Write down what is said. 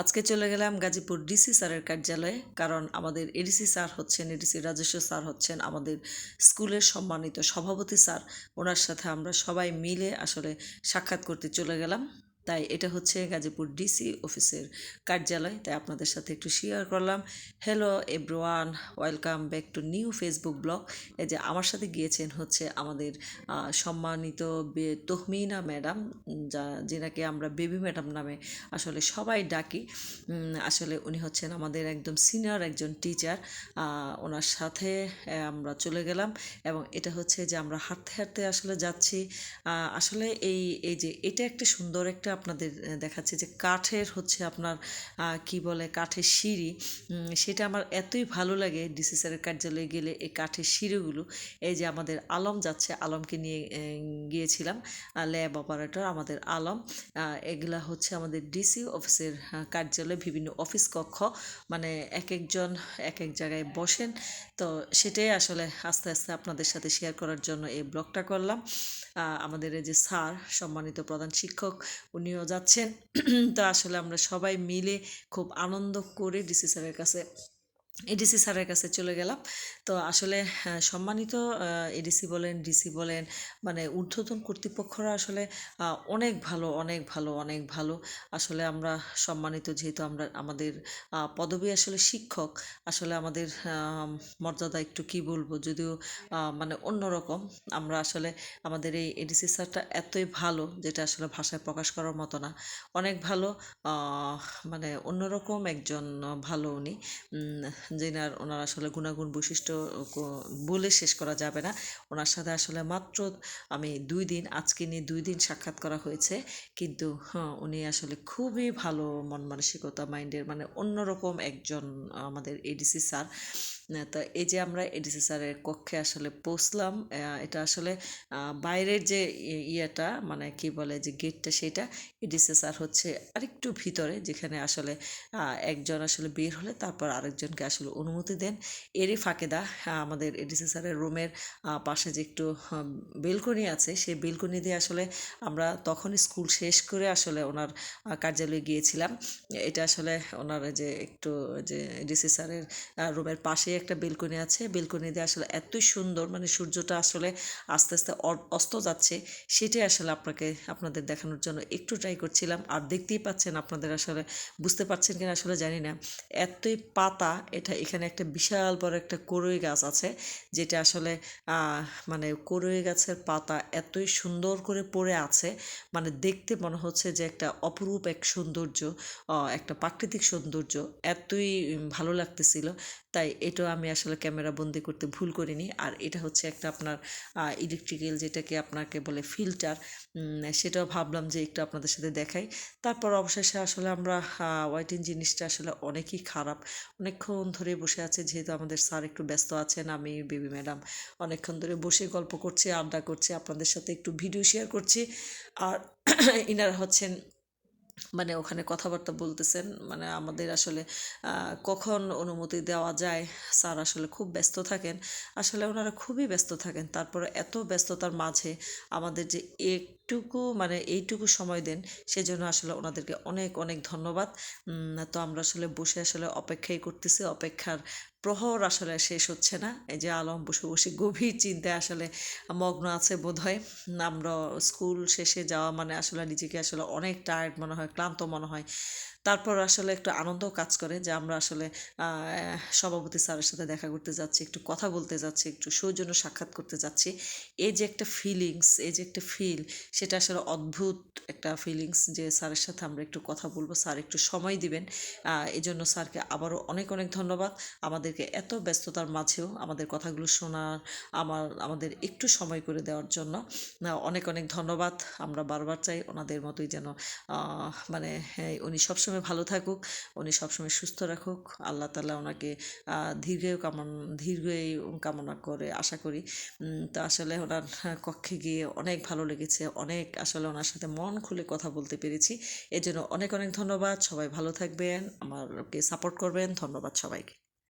আজকে চলে গেলাম গাজীপুর ডিসি স্যারের কার্যালয়ে, কারণ আমাদের এডিসি স্যার হচ্ছেন, এডিসি রাজস্ব স্যার হচ্ছেন, আমাদের স্কুলের সম্মানিত সভাপতি স্যার। ওনার সাথে আমরা সবাই মিলে আসলে সাক্ষাৎ করতে চলে গেলাম। তাই এটা হচ্ছে গাজীপুর ডিসি অফিসের কার্যালয়, তাই আপনাদের সাথে একটু শেয়ার করলাম। Hello everyone welcome back to new Facebook blog এই যে আমার সাথে গিয়েছেন হচ্ছে আমাদের সম্মানিত তহমিনা ম্যাডাম যা, যেনাকে আমরা বেবি ম্যাডাম নামে আসলে সবাই ডাকি। আসলে উনি হচ্ছেন আমাদের একদম সিনিয়র একজন টিচার ওনার সাথে আমরা চলে গেলাম এবং এটা হচ্ছে যে আমরা হাঁটতে হাঁটতে আসলে যাচ্ছি। আসলে এই এই যে এটা একটা সুন্দর একটা আপনাদের দেখাচ্ছে যে কাঠের হচ্ছে আপনার কি বলে, কাঠের সিঁড়ি। সেটা আমার এতই ভালো লাগে ডিসি স্যারের কার্যালয়ে গেলে এই কাঠের সিঁড়িগুলো। এই যে আমাদের আলম যাচ্ছে, আলমকে নিয়ে গিয়েছিলাম ল্যাব অপারেটর, আমাদের আলম। এগুলা হচ্ছে আমাদের ডিসি অফিসের কার্যালয়ে বিভিন্ন অফিস কক্ষ মানে এক একজন এক এক জায়গায় বসেন। তো সেটাই আসলে আস্তে আস্তে আপনাদের সাথে শেয়ার করার জন্য এই ব্লগটা করলাম। আমাদের যে স্যার, সম্মানিত প্রধান শিক্ষক উনিও যাচ্ছেন। তো আসলে আমরা সবাই মিলে খুব আনন্দ করে ডিসি স্যারের কাছে এডিসি স্যারের কাছে চলে গেলাম। তো আসলে সম্মানিত এডিসি বলেন ডিসি বলেন মানে ঊর্ধ্বতন কর্তৃপক্ষরা আসলে অনেক ভালো অনেক ভালো অনেক ভালো। আসলে আমরা সম্মানিত যেহেতু আমরা, আমাদের পদবী আসলে শিক্ষক, আসলে আমাদের মর্যাদা একটু কি বলব? যদিও মানে অন্যরকম। আমরা আসলে আমাদের এই এডিসি স্যারটা এতই ভালো, যেটা আসলে ভাষায় প্রকাশ করার মতো না। অনেক ভালো মানে অন্যরকম একজন, ভালো উনি। যেনার ওনার আসলে গুণাগুণ বৈশিষ্ট্য বলে শেষ করা যাবে না। ওনার সাথে আসলে মাত্র আমি দুই দিন আজকে নিয়ে দুই দিন সাক্ষাৎ করা হয়েছে। কিন্তু হ্যাঁ, উনি আসলে খুবই ভালো মন মানসিকতা মাইন্ডের মানে অন্যরকম একজন আমাদের এডিসি স্যার। তো এই যে আমরা এডিসি স্যারের কক্ষে আসলে পৌঁছলাম এটা আসলে বাইরের যে ইয়েটা মানে কি বলে যে গেটটা সেটা এডিসি স্যার হচ্ছে আরেকটু ভিতরে, যেখানে আসলে একজন আসলে বের হলে তারপর আরেকজনকে আসলে অনুমতি দেন। এরই ফাঁকেদা আমাদের এডিসি স্যারের রুমের পাশে যে একটু বেলকনি আছে সেই বেলকনি দিয়ে আসলে আমরা তখন স্কুল শেষ করে আসলে ওনার কার্যালয়ে গিয়েছিলাম। এটা আসলে ওনার যে একটু যে ডিসি স্যারের রুমের পাশে একটা বেলকনি আছে। বেলকনি দিয়ে আসলে এতই সুন্দর মানে সূর্যটা আসলে আস্তে আস্তে অস্ত যাচ্ছে, সেটাই আসলে আপনাকে, আপনাদের দেখানোর জন্য একটু ট্রাই করছিলাম। আর দেখতেই পাচ্ছেন আপনাদের আসলে বুঝতে পারছেন কিনা আসলে জানি না। এতই পাতা, এটা এখানে একটা বিশাল বড় একটা করই গাছ আছে, যেটা আসলে মানে করই গাছের পাতা এতই সুন্দর করে পড়ে আছে মানে দেখতে মনে হচ্ছে যে একটা অপরূপ এক সৌন্দর্য একটা প্রাকৃতিক সৌন্দর্য, এতই ভালো লাগতেছিল। তাই এটা আমি আসলে ক্যামেরা বন্দি করতে ভুল করিনি। আর এটা হচ্ছে একটা আপনার ইলেকট্রিক্যাল যেটাকে আপনাকে বলে ফিল্টার সেটাও ভাবলাম যে একটু আপনাদের সাথে দেখাই। তারপর অবশেষে আসলে আমরা ওয়াইটিং জিনিসটা আসলে অনেকই খারাপ। অনেকক্ষণ ধরে বসে আছে, যেহেতু আমাদের স্যার একটু ব্যস্ত আছেন, আমি বেবি ম্যাডাম অনেকক্ষণ ধরে বসে গল্প করছি, আড্ডা করছি, আপনাদের সাথে একটু ভিডিও শেয়ার করছি। আর ইনারা হচ্ছেন মানে ওখানে কথাবার্তা বলতেছেন মানে আমাদের আসলে কখন অনুমতি দেওয়া যায়, স্যার আসলে খুব ব্যস্ত থাকেন। আসলে ওনারা খুবই ব্যস্ত থাকেন। তারপরে এত ব্যস্ততার মাঝে আমাদের যে একটুকু মানে এইটুকু সময় দেন, সেজন্য আসলে ওনাদেরকে অনেক অনেক ধন্যবাদ। তো আমরা আসলে বসে আসলে অপেক্ষাই করতেছি, অপেক্ষার প্রহর আসলে শেষ হচ্ছে না। এই যে আলম বসে বসে গভীর চিন্তায় আসলে মগ্ন আছে বোধ হয় আমরা স্কুল শেষে যাওয়া মানে আসলে নিজেকে আসলে অনেক টায়ার্ড মনে হয়, ক্লান্ত মনে হয়। তারপর আসলে একটু আনন্দ কাজ করে যে আমরা আসলে সভাপতি স্যারের সাথে দেখা করতে যাচ্ছি একটু কথা বলতে যাচ্ছি একটু সৌজন্য সাক্ষাৎ করতে যাচ্ছি। এই যে একটা ফিলিংস এই যে একটা ফিল সেটা আসলে অদ্ভুত একটা ফিলিংস যে স্যারের সাথে আমরা একটু কথা বলব স্যার একটু সময় দিবেন। এই জন্য স্যারকে আবারও অনেক অনেক ধন্যবাদ। আমাদেরকে এত ব্যস্ততার মাঝেও আমাদের কথাগুলো শোনার আমার আমাদের একটু সময় করে দেওয়ার জন্য অনেক অনেক ধন্যবাদ। আমরা বারবার চাই ওনাদের মতোই যেন মানে হ্যাঁ, উনি সবসময় ভালো থাকুক, উনি সবসময় সুস্থ রাখুক। আল্লাহ তালা ওনাকে দীর্ঘ দীর্ঘায়ু কামন, দীর্ঘায়ু কামনা করে আশা করি। তো আসলে ওনার কক্ষে গিয়ে অনেক ভালো লেগেছে, অনেক আসলে ওনার সাথে মন খুলে কথা বলতে পেরেছি। এর জন্য অনেক অনেক ধন্যবাদ। সবাই ভালো থাকবেন, আমারকে সাপোর্ট করবেন। ধন্যবাদ সবাইকে।